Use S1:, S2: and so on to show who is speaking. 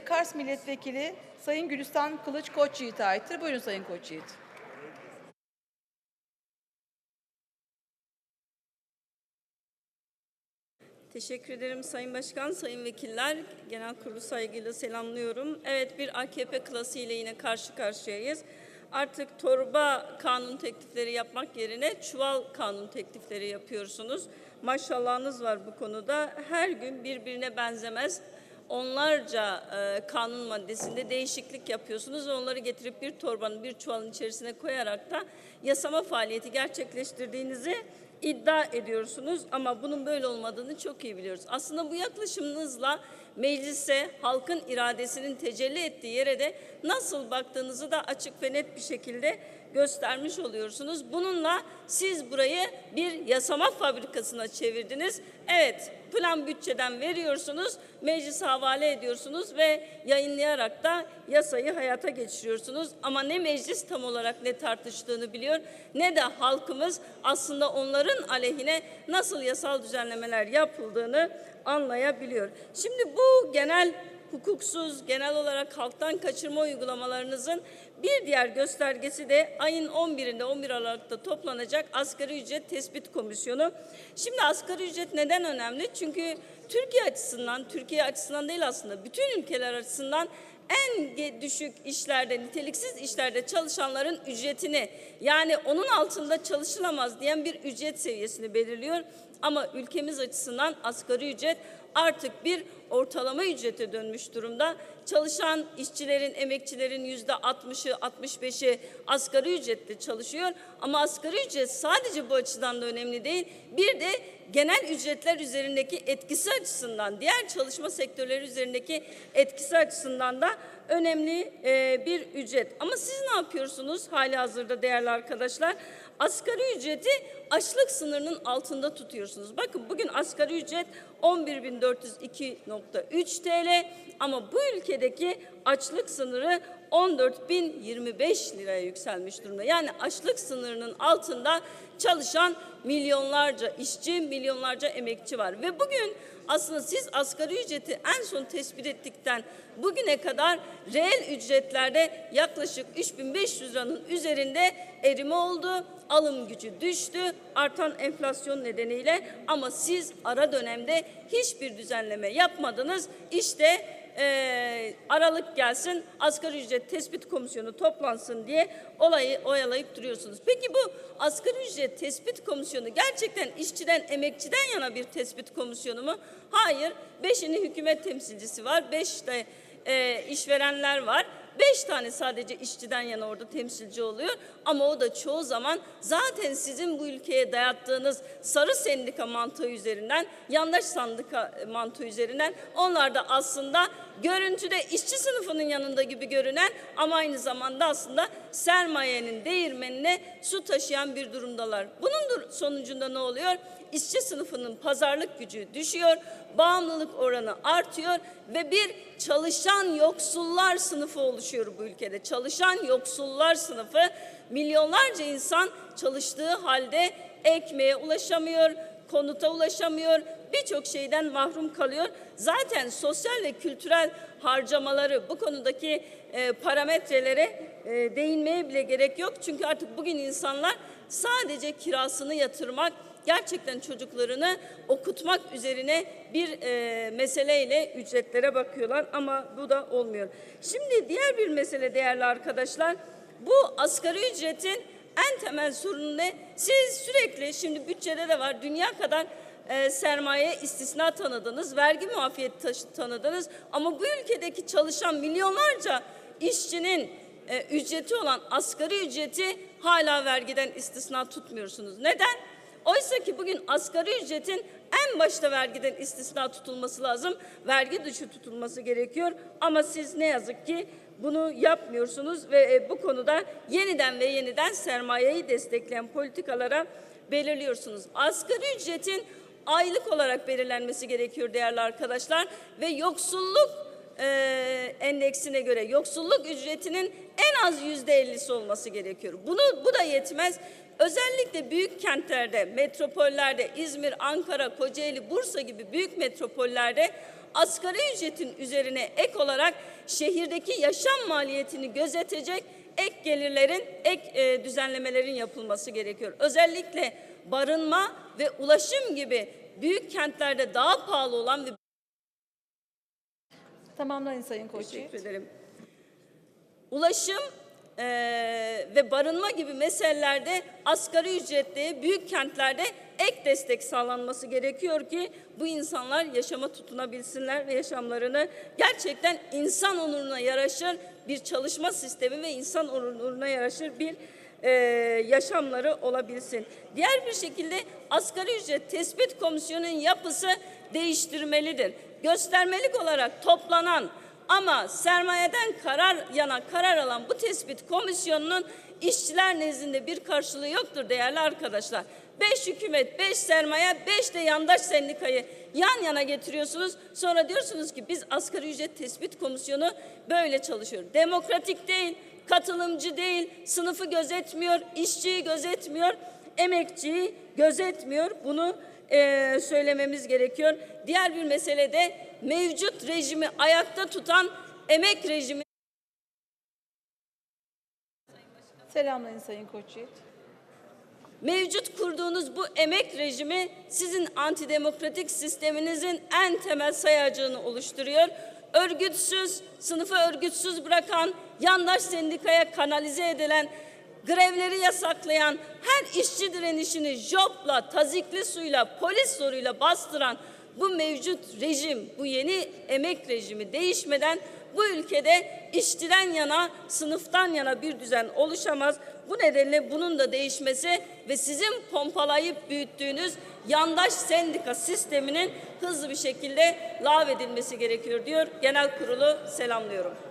S1: sözleri Kars Milletvekili Sayın Gülistan Kılıç Koçyiğit'e aittir. Buyurun Sayın Koçyiğit.
S2: Teşekkür ederim Sayın Başkan, Sayın Vekiller. Genel kurulu saygıyla selamlıyorum. Evet bir AKP klasiğiyle yine karşı karşıyayız. Artık torba kanun teklifleri yapmak yerine çuval kanun teklifleri yapıyorsunuz. Maşallahınız var bu konuda. Her gün birbirine benzemez onlarca e, kanun maddesinde değişiklik yapıyorsunuz ve onları getirip bir torbanın, bir çuvalın içerisine koyarak da yasama faaliyeti gerçekleştirdiğinizi iddia ediyorsunuz ama bunun böyle olmadığını çok iyi biliyoruz. Aslında bu yaklaşımınızla meclise halkın iradesinin tecelli ettiği yere de nasıl baktığınızı da açık ve net bir şekilde göstermiş oluyorsunuz. Bununla siz burayı bir yasama fabrikasına çevirdiniz. Evet, plan bütçeden veriyorsunuz, meclise havale ediyorsunuz ve yayınlayarak da yasayı hayata geçiriyorsunuz. Ama ne meclis tam olarak ne tartıştığını biliyor ne de halkımız aslında onların aleyhine nasıl yasal düzenlemeler yapıldığını anlayabiliyor. Şimdi bu genel hukuksuz, genel olarak halktan kaçırma uygulamalarınızın bir diğer göstergesi de ayın 11'inde 11 Aralık'ta toplanacak asgari ücret tespit komisyonu. Şimdi asgari ücret neden önemli? Çünkü Türkiye açısından, Türkiye açısından değil aslında bütün ülkeler açısından en düşük işlerde, niteliksiz işlerde çalışanların ücretini yani onun altında çalışılamaz diyen bir ücret seviyesini belirliyor. Ama ülkemiz açısından asgari ücret artık bir ortalama ücrete dönmüş durumda. Çalışan işçilerin, emekçilerin yüzde 60'ı, 65'i asgari ücretle çalışıyor. Ama asgari ücret sadece bu açıdan da önemli değil. Bir de genel ücretler üzerindeki etkisi açısından, diğer çalışma sektörleri üzerindeki etkisi açısından da önemli bir ücret. Ama siz ne yapıyorsunuz hali hazırda değerli arkadaşlar? Asgari ücreti açlık sınırının altında tutuyorsunuz. Bakın bugün asgari ücret 11.402.3 TL ama bu ülkedeki açlık sınırı 14.025 liraya yükselmiş durumda. Yani açlık sınırının altında çalışan milyonlarca işçi, milyonlarca emekçi var. Ve bugün aslında siz asgari ücreti en son tespit ettikten bugüne kadar reel ücretlerde yaklaşık 3500 liranın üzerinde erime oldu. Alım gücü düştü artan enflasyon nedeniyle ama siz ara dönemde hiçbir düzenleme yapmadınız. İşte e, Aralık gelsin asgari ücret tespit komisyonu toplansın diye olayı oyalayıp duruyorsunuz. Peki bu asgari ücret tespit komisyonu gerçekten işçiden emekçiden yana bir tespit komisyonu mu? Hayır. Beşini hükümet temsilcisi var. Beş de e, işverenler var. Beş tane sadece işçiden yana orada temsilci oluyor. Ama o da çoğu zaman zaten sizin bu ülkeye dayattığınız sarı sendika mantığı üzerinden, yandaş sendika mantığı üzerinden onlar da aslında görüntüde işçi sınıfının yanında gibi görünen ama aynı zamanda aslında sermayenin değirmenine su taşıyan bir durumdalar. Bunun sonucunda ne oluyor? İşçi sınıfının pazarlık gücü düşüyor, bağımlılık oranı artıyor ve bir çalışan yoksullar sınıfı oluşuyor bu ülkede. Çalışan yoksullar sınıfı milyonlarca insan çalıştığı halde ekmeğe ulaşamıyor, konuta ulaşamıyor, birçok şeyden mahrum kalıyor. Zaten sosyal ve kültürel harcamaları bu konudaki e, parametrelere e, değinmeye bile gerek yok. Çünkü artık bugün insanlar sadece kirasını yatırmak, gerçekten çocuklarını okutmak üzerine bir e, meseleyle ücretlere bakıyorlar ama bu da olmuyor. Şimdi diğer bir mesele değerli arkadaşlar, bu asgari ücretin en temel sorunu ne? Siz sürekli şimdi bütçede de var dünya kadar e, sermaye istisna tanıdınız, vergi muafiyeti tanıdınız ama bu ülkedeki çalışan milyonlarca işçinin e, ücreti olan asgari ücreti hala vergiden istisna tutmuyorsunuz. Neden? Oysa ki bugün asgari ücretin en başta vergiden istisna tutulması lazım. Vergi dışı tutulması gerekiyor. Ama siz ne yazık ki bunu yapmıyorsunuz ve e, bu konuda yeniden ve yeniden sermayeyi destekleyen politikalara belirliyorsunuz. Asgari ücretin aylık olarak belirlenmesi gerekiyor değerli arkadaşlar. Ve yoksulluk e, endeksine göre yoksulluk ücretinin en az yüzde ellisi olması gerekiyor. Bunu bu da yetmez. Özellikle büyük kentlerde, metropollerde, İzmir, Ankara, Kocaeli, Bursa gibi büyük metropollerde asgari ücretin üzerine ek olarak şehirdeki yaşam maliyetini gözetecek ek gelirlerin, ek e, düzenlemelerin yapılması gerekiyor. Özellikle barınma ve ulaşım gibi büyük kentlerde daha pahalı olan ve
S1: Tamamlayın Sayın Koç Yiğit.
S2: Teşekkür ederim. Ulaşım eee, ve barınma gibi meselelerde asgari ücretli büyük kentlerde ek destek sağlanması gerekiyor ki bu insanlar yaşama tutunabilsinler ve yaşamlarını gerçekten insan onuruna yaraşır bir çalışma sistemi ve insan onuruna yaraşır bir eee, yaşamları olabilsin. Diğer bir şekilde asgari ücret tespit komisyonunun yapısı değiştirmelidir. Göstermelik olarak toplanan ama sermayeden karar yana karar alan bu tespit komisyonunun işçiler nezdinde bir karşılığı yoktur değerli arkadaşlar. Beş hükümet, beş sermaye, beş de yandaş sendikayı yan yana getiriyorsunuz. Sonra diyorsunuz ki biz asgari ücret tespit komisyonu böyle çalışıyor. Demokratik değil, katılımcı değil, sınıfı gözetmiyor, işçiyi gözetmiyor, emekçiyi gözetmiyor. Bunu eee, söylememiz gerekiyor. Diğer bir mesele de mevcut rejimi ayakta tutan emek rejimi
S1: Selamlayın Sayın Koç Yiğit.
S2: Mevcut kurduğunuz bu emek rejimi sizin antidemokratik sisteminizin en temel sayacığını oluşturuyor. Örgütsüz, sınıfı örgütsüz bırakan, yandaş sendikaya kanalize edilen, grevleri yasaklayan, her işçi direnişini jopla, tazikli suyla, polis zoruyla bastıran bu mevcut rejim, bu yeni emek rejimi değişmeden bu ülkede işçiden yana, sınıftan yana bir düzen oluşamaz. Bu nedenle bunun da değişmesi ve sizin pompalayıp büyüttüğünüz yandaş sendika sisteminin hızlı bir şekilde lağvedilmesi gerekiyor diyor. Genel kurulu selamlıyorum.